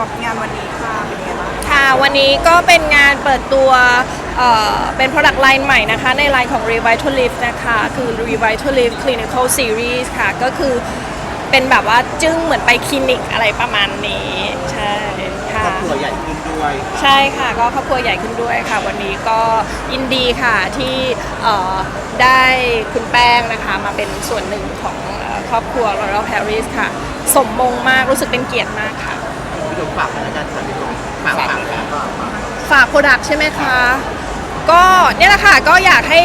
รับงานวันนี้ค่ะเป็นยังไงบ้างค่ะ วันนี้ก็เป็นงานเปิดตัวเอ่อเป็น product line ใหม่นะคะ ในไลน์ของ Revitalift นะคะ คือ Revitalift Clinical Series ค่ะ ก็คือเป็นแบบว่าจึ้งเหมือนไปคลินิกอะไรประมาณนี้ ใช่ค่ะครอบครัวใหญ่ขึ้นด้วยใช่ค่ะก็ครอบครัวใหญ่ขึ้นด้วยค่ะ วันนี้ก็ยินดีค่ะที่เอ่อได้คุณแป้งนะคะมาเป็นส่วนหนึ่งของเอ่อครอบครัว Royal Paris ค่ะ สมมงมากรู้สึกเป็นเกียรติมากค่ะ พี่ชมฝากรายการค่ะพี่ชมฝากฝากฝากฝากฝากฝากโปรดักใช่ไหมคะ ก็เนี่ยแหละค่ะก็อยากให้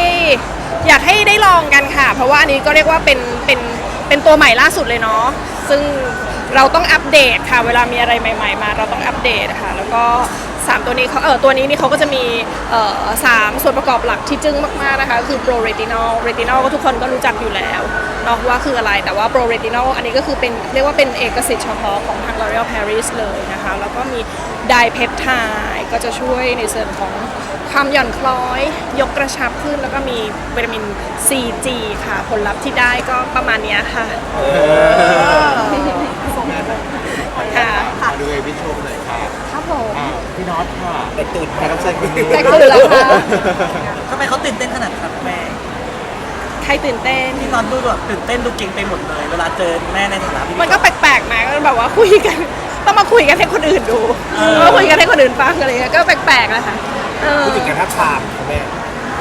อยากให้ได้ลองกันค่ะ เพราะว่าอันนี้ก็เรียกว่าเป็นเป็นเป็นตัวใหม่ล่าสุดเลยเนาะซึ่งเราต้องอัปเดตค่ะ เวลามีอะไรใหม่ ๆ มา เราต้องอัปเดตค่ะ แล้วก็ 3ตัวนี้เขาเออตัวนี้นี่เขาก็จะมีเอ่อสามส่วนประกอบหลักที่จึ้งมากๆนะคะคือ pro retinol retinol ก็ทุกคนก็รู้จักอยู่แล้วเนาะว่าคืออะไรแต่ว่า pro retinol อันนี้ก็คือเป็นเรียกว่าเป็นเอกสิทธิ์เฉพาะของทาง L'Oreal Paris เลยนะคะ แล้วก็มี dipeptide ก็จะช่วยในส่วนของความหย่อนคล้อย ยกกระชับขึ้น แล้วก็มีวิตามิน C G ค่ะ ผลลัพธ์ที่ได้ก็ประมาณเนี้ยค่ะค่ะ มาดูเอพี่ชมหน่อยครับครับ ผมอ่าพี่น็อตค่ะแต่ตื่นแขกรับเชิญคนนี้แตกตื่นแล้วค่ะทำไมเขาตื่นเต้นขนาดนั้นครับแม่ใครตื่นเต้น พี่นอนดูแบบตื่นเต้นดูเก่งไปหมดเลย เวลาเจอแม่ในฐานะพี่มันก็แปลกๆนะก็แบบว่าคุยกัน ต้องมาคุยกันให้คนอื่นดูเออมาคุยกันให้คนอื่นฟังอะไรเงี้ยก็แปลกๆนะคะเออพูดถึงการทับทามค่ะแม่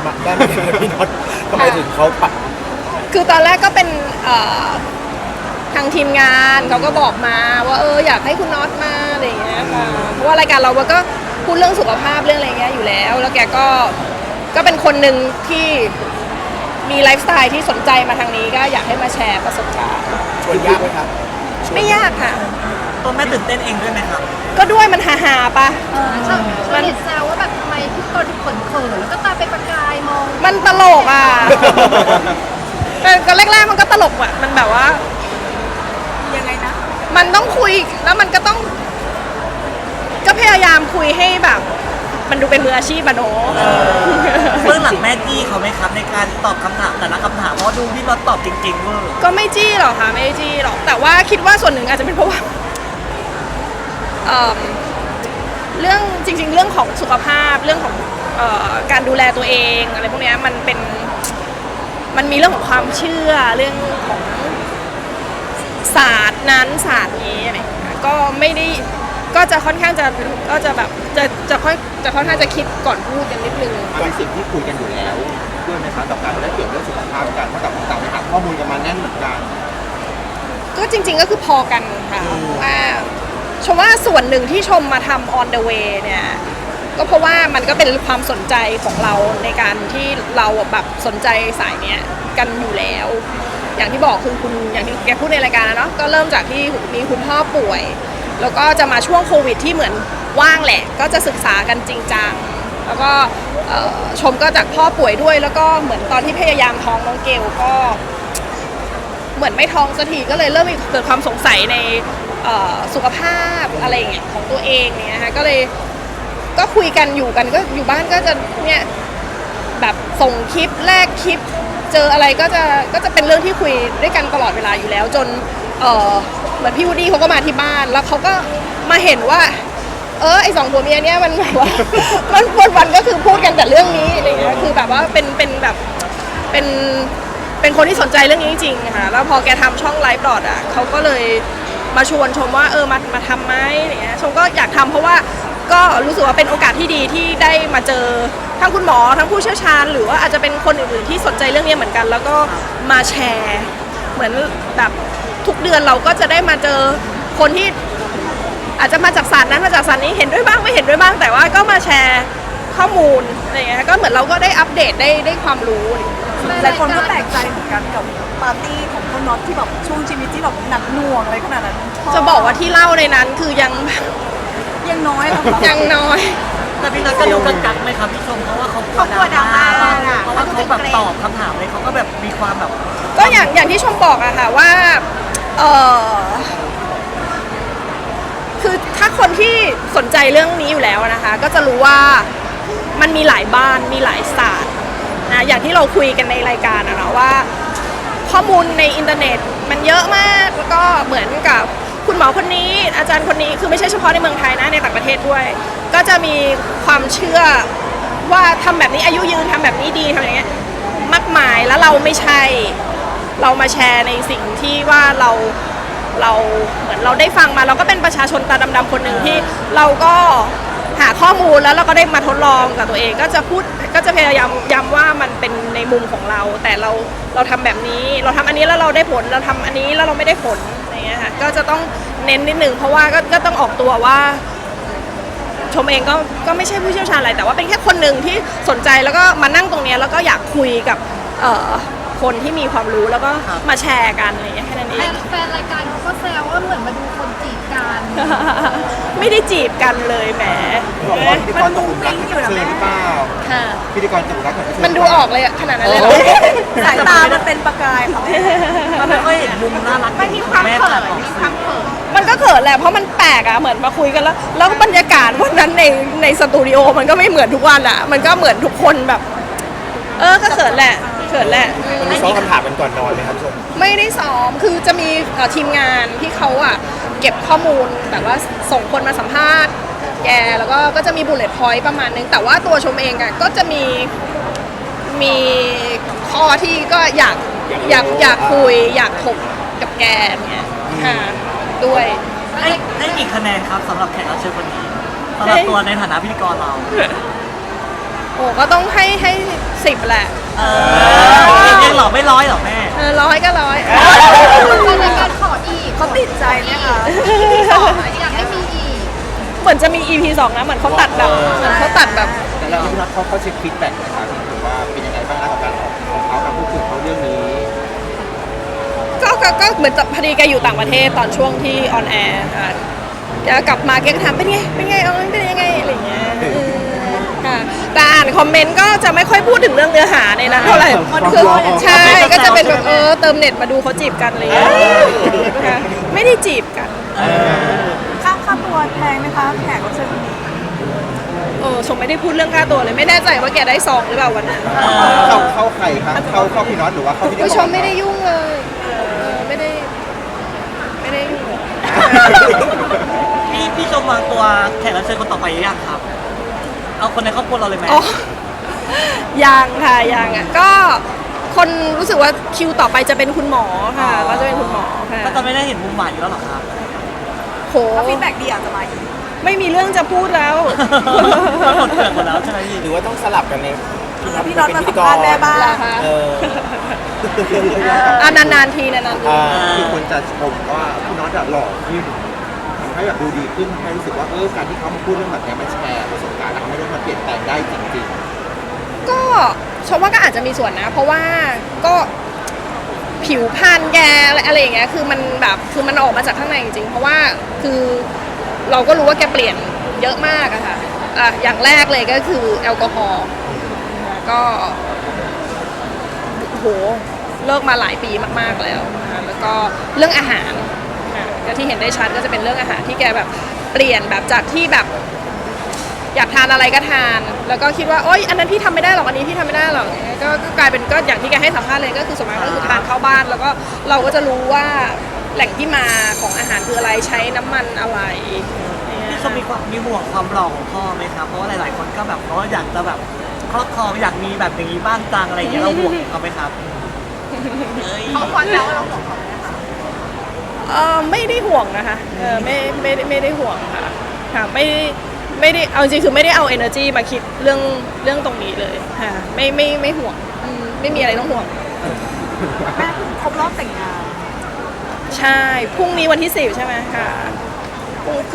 มาได้ไหมพี่น็อตทำไมถึงเขาปักคือตอนแรกก็เป็นเอ่อ ทางทีมงานเขาก็บอกมาว่าเอออยากให้คุณน็อตมาอะไรอย่างเงี้ยค่ะเพราะว่ารายการเราก็พูดเรื่องสุขภาพเรื่องอะไรเงี้ยอยู่แล้ว แล้วแกก็ก็เป็นคนหนึ่งที่มีไลฟ์สไตล์ที่สนใจมาทางนี้ก็อยากให้มาแชร์ประสบการณ์ชวนยากไหมครับไม่ยากค่ะ ตัวแม่ตื่นเต้นเองด้วยไหมครับ ก็ด้วยมันฮาฮาๆปะชอบชอบเห็นแซวว่าแบบทำไมทุกคนเขินเขินๆแล้วก็ตาเป็นประกายมองมันตลกอะเออก็แรกๆมันก็ตลกอะ มันแบบว่า ยังไงนะ มันต้องคุยแล้วมันก็ต้อง ก็พยายามคุยให้แบบ มันดูเป็นมืออาชีพอะเนาะ เบื้องหลังแม่จี้เขาไหมครับในการตอบคำถามแต่ละคำถามเพราะดูพี่นอนตอบจริงๆเวอร์ก็ไม่จี้หรอกค่ะไม่จี้หรอกแต่ว่าคิดว่าส่วนหนึ่งอาจจะเป็นเพราะว่าเอิ่มเรื่องจริง ๆ เรื่องของสุขภาพเรื่องของเอ่อการดูแลตัวเองอะไรพวกเนี้ยมันเป็นมันมีเรื่องของความเชื่อเรื่องของ ศาสตร์นั้นศาสตร์นี้อะไรอย่างเงี้ยก็ไม่ได้ก็จะค่อนข้างจะก็จะแบบจะจะค่อยจะค่อนข้างจะคิดก่อนพูดกันนิดนึงเป็นสิ่งที่คุยกันอยู่แล้วด้วยไหมครับกับการได้เกี่ยวเรื่องสุขภาพกันเท่ากับต่างไปหาข้อมูลกันมาแน่นเหมือนกัน ก็จริงๆก็คือพอกันค่ะว่าชมว่าส่วนหนึ่งที่ชมมาทำ on the way เนี่ยก็เพราะว่ามันก็เป็นความสนใจของเราในการที่เราแบบสนใจสายเนี้ยกันอยู่แล้ว อย่างที่บอกคือคุณอย่างที่แกพูดในรายการนะเนาะก็เริ่มจากที่มีคุณพ่อป่วย แล้วก็จะมาช่วงโควิดที่เหมือนว่างแหละ ก็จะศึกษากันจริงจังแล้วก็ชมก็จากพ่อป่วยด้วย แล้วก็เหมือนตอนที่พยายามท้องน้องเกลก็ เหมือนไม่ท้องสักทีก็เลยเริ่มมีเกิดความสงสัยในสุขภาพอะไรอย่างเงี้ยของตัวเองเนี่ยนะคะก็เลยก็คุยกันอยู่กันก็อยู่บ้านก็จะเนี่ยแบบส่งคลิปแลกคลิป เจออะไรก็จะก็จะเป็นเรื่องที่คุยด้วยกันตลอดเวลาอยู่แล้ว จนเออเหมือนพี่วูดดี้เขาก็มาที่บ้านแล้วเขาก็มาเห็นว่า เออไอสองผัวเมียเนี่ยมันแบบว่า มันวันวันก็คือพูดกันแต่เรื่องนี้อะไรอย่างเงี้ยคือแบบว่าเป็นเป็นแบบเป็นเป็นคนที่สนใจเรื่องนี้จริงๆค่ะแล้วพอแกทำช่องไลฟ์ดอทอะเขาก็เลยมาชวนชมว่าเออมามาทำไหมอะไรเงี้ยชมก็อยากทำเพราะว่าก็รู้สึกว่าเป็นโอกาสที่ดีที่ได้มาเจอ ทั้งคุณหมอทั้งผู้เชี่ยวชาญ หรือว่าอาจจะเป็นคนอื่นๆที่สนใจเรื่องนี้เหมือนกัน แล้วก็มาแชร์ เหมือนแบบทุกเดือนเราก็จะได้มาเจอคนที่อาจจะมาจากศาสตร์นั้นมาจากศาสตร์นี้เห็นด้วยบ้างไม่เห็นด้วยบ้าง แต่ว่าก็มาแชร์ข้อมูลอะไรเงี้ยก็เหมือนเราก็ได้อัปเดตได้ได้ความรู้อะไรเงี้ยหลายคนก็แปลกใจเหมือนกันกับปาร์ตี้ของคุณน็อตที่แบบช่วงชีวิตที่แบบหนักหน่วงอะไรขนาดนั้นจะบอกว่าที่เล่าในนั้นคือยังยังน้อยเหรอคะยังน้อย แต่พี่นอนก็ดูกักกักไหมครับพี่ชมเพราะว่าเขาเขากลัวดราม่าเพราะว่าเขาแบบตอบคำถามเลยเขาก็แบบมีความแบบ ก็อย่างอย่างที่ชมบอกอะค่ะว่าเออคือถ้าคนที่สนใจเรื่องนี้อยู่แล้วนะคะ ก็จะรู้ว่ามันมีหลายบ้านมีหลายศาสตร์นะอย่างที่เราคุยกันในรายการอะนะว่า ข้อมูลในอินเทอร์เน็ตมันเยอะมากแล้วก็เหมือนกับ คุณหมอคนนี้อาจารย์คนนี้คือไม่ใช่เฉพาะในเมืองไทยนะในต่างประเทศด้วย ก็จะมีความเชื่อว่าทำแบบนี้อายุยืนทำแบบนี้ดีทำอย่างเงี้ยมากมายแล้วเราไม่ใช่เรามาแชร์ในสิ่งที่ว่าเราเราเหมือนเราได้ฟังมาเราก็เป็นประชาชนตาดำๆคนหนึ่งที่เราก็หาข้อมูลแล้วเราก็ได้มาทดลองกับตัวเอง ก็จะพูดก็จะพยายามย้ำว่ามันเป็นในมุมของเรา แต่เราเราทำแบบนี้ เราทำอันนี้แล้วเราได้ผลเราทำอันนี้แล้วเราไม่ได้ผล เงี้ยค่ะก็จะต้องเน้นนิดนึงเพราะว่าก็ก็ต้องออกตัวว่า ชมเองก็ก็ไม่ใช่ผู้เชี่ยวชาญอะไร แต่ว่าเป็นแค่คนหนึ่งที่สนใจแล้วก็มานั่งตรงเนี้ยแล้วก็อยากคุยกับเอ่อคนที่มีความรู้แล้วก็มาแชร์กันอะไรอย่างเงี้ยแค่นั้นเอแฟงนแฟนรายการเขาก็แซวว่าเหมือนมาดูคนจีบกัน ไม่ได้จีบกันเลยแหมบอกว่าพิธีกรตกหลุมรักแขกรับเชิญหรือเปล่าค่ะ พิธีกรตกหลุมรักแขกรับเชิญมันดูออกเลยอะขนาดนั้นเลยเหรอสายตามันเป็นประกายเขาเราไม่ค่อยเห็นมุมน่ารักไม่มีความแม่เขิตันดออกมีคสื่วาอมเขินมันก็เขินแหละเพราะมันแปลกอะเหมือนมาคุยกันแล้วแล้วบรรยากาศวันนั้นในในสตูดิโอมันก็ไม่เหมือนทุกวันอะมันก็เหมือนทุกคนแบบ เออก็เขินแหละเขินแหละอืมมีซ้อมคำถามกันก่อนนอนไหมครับชมไม่ได้ซ้อมคือจะมีเอ่อทีมงานที่เขาอะ เก็บข้อมูลแบบว่าส่งคนมาสัมภาษณ์แกแล้วก็ก็จะมีบุลเลต์พอยต์ประมาณนึง แต่ว่าตัวชมเองอะก็จะมีมีข้อที่ก็อยากอยากอยากคุย อยากถกกับแกเนี่ยค่ะด้วยให้ให้กี่คะแนนครับสำหรับแขกรับเชิญคนนี้สำหรับตัวในฐานะพิธีกรเรา โอ้ก็ต้องให้ให้สิบแหละ เออยังหล่อไม่ร้อยหรอแม่เออร้อยก็ร้อยแฟนรายการขออีก เขาติดใจไหมคะขออยากให้มีอีกเหมือนจะมี EP สองนะ เหมือนเขาตัดแบบเหมือนเขาตัดแบบแต่เราพี่น็อตเขาเขาเช็คฟีดแบ็กนะครับถือว่าเป็นยังไงบ้างนะกับการออกของเขาการพูดคุยของเขาเรื่องนี้ก็ก็ก็เหมือนจะพอดีแกอยู่ต่างประเทศตอนช่วงที่ออนแอร์ค่ะแกกลับมาแกก็ถามเป็นไงเป็นไงเอาเป็นยังไงอะไรอย่างเงี้ยเออค่ะแต่อ่านคอมเมนต์ก็จะไม่ค่อยพูดถึงเรื่องเนื้อหาในนั้นเท่าไหร่ความคือความใช่ก็จะเป็นแบบเออเติมเน็ตมาดูเขาจีบกันอะไรอย่างเงี้ยค่ะไม่ได้จีบกันค่าค่าตัวแพงไหมคะแขกรับเชิญคนนี้เออชมไม่ได้พูดเรื่องค่าตัวเลยไม่แน่ใจว่าแกได้ซองหรือเปล่าวันนั้นเข้าเข้าใครครับเข้าเข้าพี่น็อตหรือว่าเข้าพิธีกผู้รชมไม่ได้ยุ่งเลยเออไม่ได้ ไม่ได้ยุ่งเลยพี่พี่ชมวางตัวแขกรับเชิญคนต่อไปหรือยังครับ เอาคนในครอบครัวเราเลยไหมอ๋อยังค่ะยังอะก็คนรู้สึกว่าคิวต่อไปจะเป็นคุณหมอค่ะ ก็จะเป็นคุณหมอค่ะก็จะไม่ได้เห็นมุมหวานอยู่แล้วหรอครับโหถ้าฟีดแบ็กดีอาจจะมาอีกไม่มีเรื่องจะพูดแล้วหมดเกิดหมดแล้วใช่ไหมพี่หรือว่าต้องสลับกันในแล้วพี่น็อตมาสัมภาษณ์แม่บ้างเหรอคะเอออะนานๆทีนานๆทีอ่าคือคนจะชมว่าพี่น็อตอะหล่อขึ้นทำ ให้แบบดูดีขึ้นทำให้รู้สึกว่าเออการที่เขามาพูดเรื่องแบบนี้มันแชร์ประสบการณ์แล้วทำให้มันเปลี่ยนแปลงได้จริงก็ชมว่าก็อาจจะมีส่วนนะ เพราะว่าก็ผิวพรรณแกอะไรอะไรอย่างเงี้ยคือมันแบบคือมันออกมาจากข้างในจริงๆเพราะว่าคือเราก็รู้ว่าแกเปลี่ยนเยอะมากอะค่ะอะอย่างแรกเลยก็คือแอลกอฮอล์ก็โหเลิกมาหลายปีมากๆแล้วนะคะแล้วก็เรื่องอาหาร ก็ที่เห็นได้ชัดก็จะเป็นเรื่องอาหารที่แกแบบเปลี่ยนแบบจากที่แบบ อยากทานอะไรก็ทาน แล้วก็คิดว่าโอ๊ยอันนั้นพี่ทำไม่ได้หรอกอันนี้พี่ทำไม่ได้หรอกก็ก็กลายเป็นก็อย่างที่แกให้สัมภาษณ์เลยก็คือสวนมัยก็คือทานเข้าบ้าน แล้วก็เราก็จะรู้ว่าแหล่งที่มาของอาหารคืออะไรใช้น้ำมันอะไร พี่ชมมีความมีห่วงความหล่อของพ่อไหมครับ เพราะว่าหลาย ๆ คนก็แบบเขาอยากจะแบบครอบครองอยากมีแบบอย่างนี้บ้างจังอะไรอย่างเงี้ยเราห่วงเขาไหมครับ เขาควรแล้วเราบอกเขา เออไม่ได้ห่วงนะคะเออไม่ไม่ได้ไม่ได้ห่วงค่ะค่ะไม่ไม่ได้เอาจริงคือไม่ได้เอา energy มาคิดเรื่องเรื่องตรงนี้เลยค่ะไม่ไม่ไม่ห่วงอืมไม่มีอะไรต้องห่วง แม่เพิ่งครบรอบแต่งงานใช่ พรุ่งนี้วันที่สิบใช่ไหมค่ะ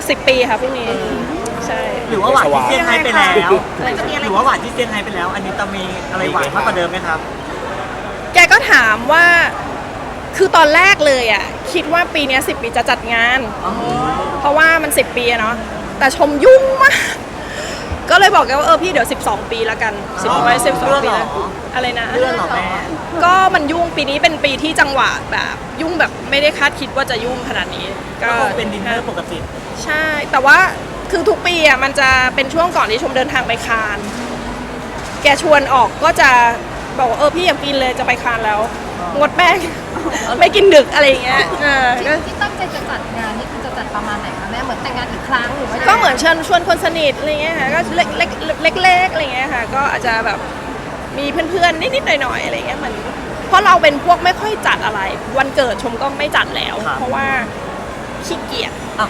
สิบปีค่ะพรุ่งนี้ ใช่ หรือว่าหวานที่เซี่ยงไฮ้ไปแล้วอะไรนะหรือว่าหวานที่เซี่ยงไฮ้ไปแล้ว อันนี้จะมีอะไรหวานมากกว่าเดิมไหมครับ แกก็ถามว่า คือตอนแรกเลยอะคิดว่าปีเนี้สิบปีจะจัดงาน เพราะว่ามันสิบปีอะเนาะแต่ชมยุ่งมาก ก็เลยบอกแกว่าเออพี่เดี๋ยว 12 ปีแล้วกันสิบอ๋อไว้สิบสองเลื่อนปีเหรอแล้วอะไรนะ เลื่อนเหรอแม่ก็มันยุ่งปีนี้เป็นปีที่จังหวะแบบ ยุ่งแบบไม่ได้คาดคิดว่าจะยุ่งขนาดนี้ ก็คงเป็นดินเนอร์ปกติ ใช่ แต่ว่าคือทุกปีอะมันจะเป็นช่วงก่อนที่ชมเดินทางไปคาน แกชวนออกก็จะบอกว่าเออพี่อยากกินเลยจะไปคานแล้ว งดแป้ง ไม่กินดึกอะไรอย่างเงี้ยเออก็ ที่ตั้งใจจะจัดงานนี่คือจะจัดประมาณไหนคะแม่เหมือนแต่งงานอีกครั้งหรือว่ายังไงก็เหมือนเชิญชวนคนสนิทอะไรเงี้ยค่ะก็เล็กเล็กเล็กเล็กๆอะไรเงี้ยค่ะ ก็อาจจะแบบมีเพื่อนๆนิดๆหน่อยๆอะไรเงี้ยเหมือนเพราะเราเป็นพวกไม่ค่อยจัดอะไร วันเกิดชมก็ไม่จัดแล้วเพราะว่าขี้เกียจ อะ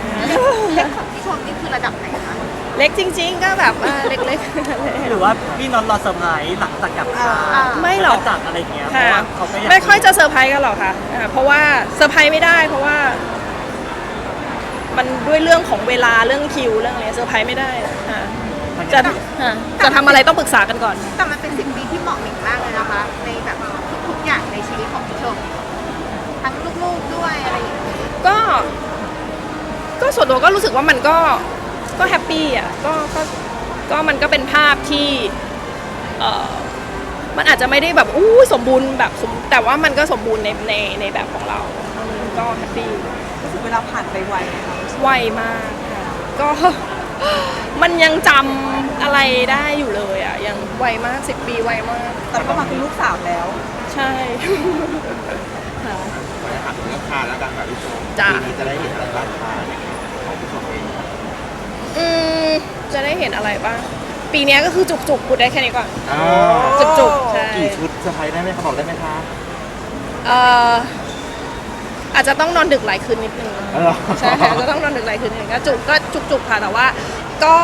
ที่ชมนี่คือระดับไหนคะ เล็กจริง ๆ ก็แบบว่าเล็กๆหรือว่าพี่น็อตรอเซอร์ไพรส์หลังจากกลับมาไม่หรอกจัดอะไรอย่างเงี้ยเพค่ะราะว่าเขาก็อยากไม่ค่อยจะเซอร์ไพรส์กันหรอกค่ะอ่าเพราะว่าเซอร์ไพรส์ไม่ได้ เพราะว่า มันด้วยเรื่องของเวลาเรื่องคิวเรื่องอะไรเซอร์ไพรส์ไม่ได้ค่ะจะค่ะจะทำอะไรต้องปรึกษากันก่อน แต่มันเป็นสิ่งดีที่เหมาะหมิงมากเลยนะคะ ในแบบทุกๆอย่างในชีวิตของพี่ชม ทั้งลูกๆด้วยอะไรอย่างนี้ก็ ก็ส่วนตัวก็รู้สึกว่ามันก็ ก็แฮปปี้อะก็ก็ก็มันก็เป็นภาพที่เออมันอาจจะไม่ได้แบบอู้สมบูรณ์แบบสมแต่ว่ามันก็สมบูรณ์ในในในแบบของเราอืมก็แฮปปี้รู้สึกเวลาผ่านไปไวนะคะไวมากค่ะก็ มันยังจำอะไรได้อยู่เลยอะยังไวมากสิบปีไวมาก แต่ก็มาเป็นลูกสาวแล้ว ใช่ ค่ะ ขออนุญาตถามถึงเรื่องทานแล้วกันค่ะพี่ชมจ้ะ ปีนี้จะได้เห็นอะไรบ้างทานของพี่ชมเอง อืมจะได้เห็นอะไรบ้าง ปีเนี้ยก็คือจุกๆพูดได้แค่นี้ก่อน อ่าจุกๆใช่ กี่ชุดเซอร์ไพรส์ได้ไหมคะบอกได้ไหมคะเอ่ออาจจะต้องนอนดึกหลายคืนนิดนึงอ๋อเหรอใช่ค่ะจะต้องนอนดึกหลายคืนนิดนึงก็จุกก็จุกๆค่ะแต่ว่าก็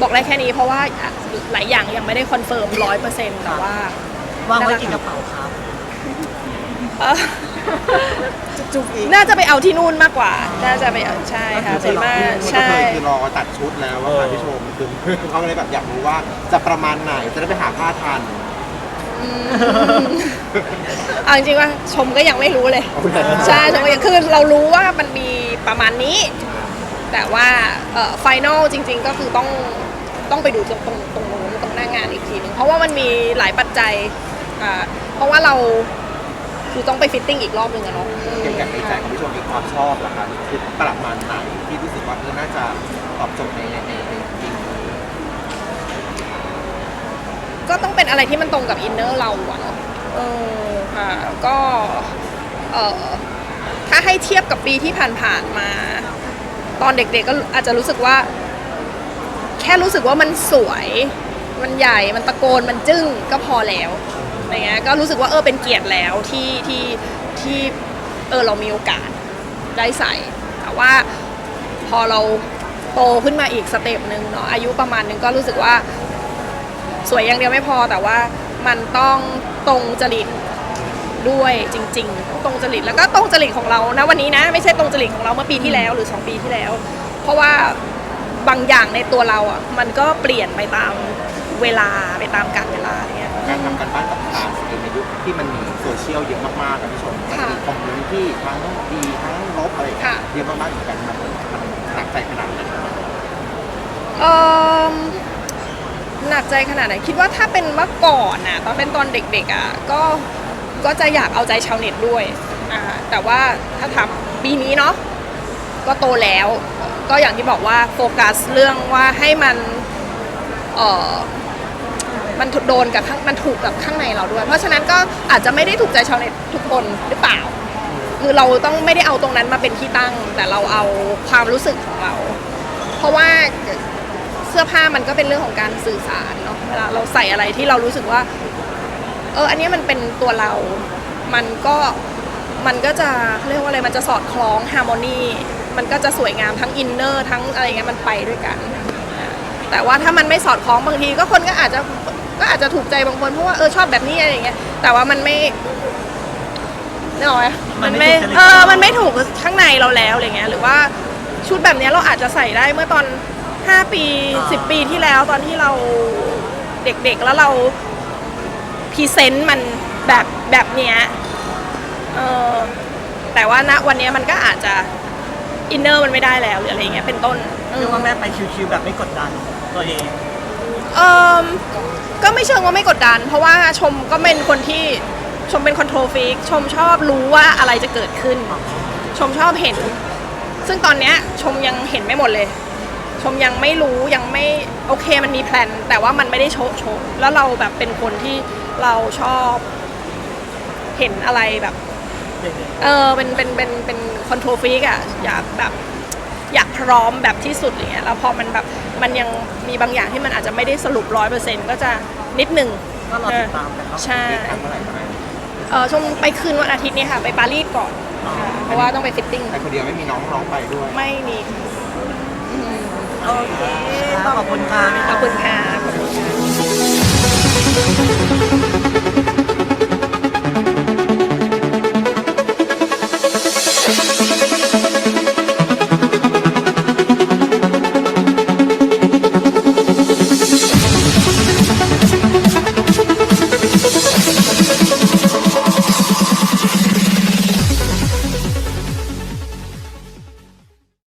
บอกได้แค่นี้เพราะว่าหลายอย่างยังไม่ได้คอนเฟิร์มร้อยเปอร์เซ็นต์แต่ว่า วางไว้กี่กระเป๋าครับ เอ่อ จุกๆอีกน่าจะไปเอาที่นู่นมากกว่า น่าจะไปเอาใช่ค่ะส่วนมากใช่ใช่ คือรอตัดชุดแล้วว่าค่ะพี่ชมคือเขาเลยแบบอยากรู้ว่าจะประมาณไหนจะได้ไปหาผ้าทันอืมเอาจริงๆว่าชมก็ยังไม่รู้เลยโอเคใช่ชมก็ยังคือเรารู้ว่ามันมีประมาณนี้ แต่ว่าเอ่อไฟนอลจริง ๆ ก็คือต้องต้องไปดูตรงตรงตรงนู้นตรงหน้างานอีกทีหนึงเพราะว่ามันมีหลายปัจจัยอ่าเพราะว่าเรา คือต้องไปฟิตติ้งอีกรอบหนึ่งอะเนาะเกี่ยวกับในใจของพี่ชมมีความชอบเหรอคะคือประมาณไหนที่รู้สึกว่าเออน่าจะตอบโจทย์ในในในในจริงก็ต้องเป็นอะไรที่มันตรงกับอินเนอร์เราอะเนาะเออค่ะก็เออถ้าให้เทียบกับปีที่ผ่านๆมา ตอนเด็กๆก็อาจจะรู้สึกว่า แค่รู้สึกว่ามันสวย มันใหญ่มันตะโกนมันจึ้งก็พอแล้ว อะไรเงี้ยก็รู้สึกว่าเออเป็นเกียรติแล้วที่ที่ที่เออเรามีโอกาสได้ใส่ แต่ว่าพอเราโตขึ้นมาอีกสเต็ปหนึ่งเนาะอายุประมาณหนึงก็รู้สึกว่า สวยอย่างเดียวไม่พอแต่ว่ามันต้องตรงจริตด้วยจริงๆตรงจริตแล้วก็ตรงจริตของเรานะวันนี้นะ ไม่ใช่ตรงจริตของเราเมื่อปีที่แล้วหรือสองปีที่แล้ว เพราะว่าบางอย่างในตัวเราอะมันก็เปลี่ยนไปตามเวลาไปตามกาลเวลาเการทำการบ้านกับตามในยุคที่มันมีโซเชียลเยอะมากๆครับพี่ชมมันค่ะมีคอมเมนต์ที่ทั้งดีทั้งลบอะไรอย่างเงี้ค่ะยเยอะมากๆเหมือนกันมันมันหนักใจขนาดไหนเอ่อหนักใจขนาดไหนคิดว่าถ้าเป็นเมื่อก่อนน่ะตอนเป็นตอนเด็กๆอะก็ก็จะอยากเอาใจชาวเน็ตด้วยอ่าแต่ว่าถ้าถามปีนี้เนาะก็โตแล้ว ก็อย่างที่บอกว่าโฟกัสเรื่องว่าให้มันเออ มันโดนกับข้างมันถูกกับข้างในเราด้วย เพราะฉะนั้นก็อาจจะไม่ได้ถูกใจชาวเน็ตทุกคนหรือเปล่า คือเราต้องไม่ได้เอาตรงนั้นมาเป็นที่ตั้ง แต่เราเอาความรู้สึกของเรา เพราะว่าเสื้อผ้ามันก็เป็นเรื่องของการสื่อสารเนาะเวลาเราใส่อะไรที่เรารู้สึกว่า เออ อันนี้มันเป็นตัวเรา มันก็มันก็จะเขาเรียกว่าอะไรมันจะสอดคล้องฮาร์โมนีมันก็จะสวยงามทั้งอินเนอร์ทั้งอะไรเงี้ยมันไปด้วยกัน แต่ว่าถ้ามันไม่สอดคล้องบางทีก็คนก็อาจจะ ก็อาจจะถูกใจบางคนเพราะว่าเออชอบแบบนี้อะไรอย่างเงี้ยแต่ว่ามันไม่นึกออกไหมมัมันนไม่ไม่ถูกจริตเออมันไม่ถูกข้างในเราแล้วอะไรเงี้ยหรือว่าชุดแบบเนี้ยเราอาจจะใส่ได้เมื่อตอน 5 ปี 10 ปีที่แล้วตอนที่เราเด็กๆแล้วเราพรีเซนต์มันแบบแบบเนี้ยเออแต่ว่าณวันเนี้ยมันก็อาจจะอินเนอร์มันไม่ได้แล้วหรืออะไรเงี้ยเป็นต้นเออเรียกว่าแม่ไปชิวๆแบบไม่กดดันตัวเองเออ ก็ไม่เชิงว่าไม่กดดัน เพราะว่าชมก็เป็นคนที่ชมเป็นคอนโทรลฟิกชมชอบรู้ว่าอะไรจะเกิดขึ้น ชมชอบเห็น ซึ่งตอนเนี้ยชมยังเห็นไม่หมดเลย ชมยังไม่รู้ยังไม่โอเคมันมีแพลนแต่ว่ามันไม่ได้โชว์โชว์แล้วเราแบบเป็นคนที่เราชอบเห็นอะไรแบบ เออเป็นเป็นเป็นเป็นคอนโทรฟิกอะอยากแบบ อยากพร้อมแบบที่สุดอย่างเงี้ยแล้วพอมันแบบมันยังมีบางอย่างที่มันอาจจะไม่ได้สรุปร้อยเปอร์เซ็นต์ก็จะนิดหนึ่งก็รอติดตามกันเนาะใช่ทำเมื่อไหร่ก็ได้เออชมไปคืนวันอาทิตย์นี้ค่ะไปปารีสก่อนค่ะเพราะว่าต้องไปฟิตติ้งไปคนเดียวไม่มีน้องน้องไปด้วย ไม่มีโอเคขอบคุณค่ะขอบคุณค่ะขอบคุณค่ะ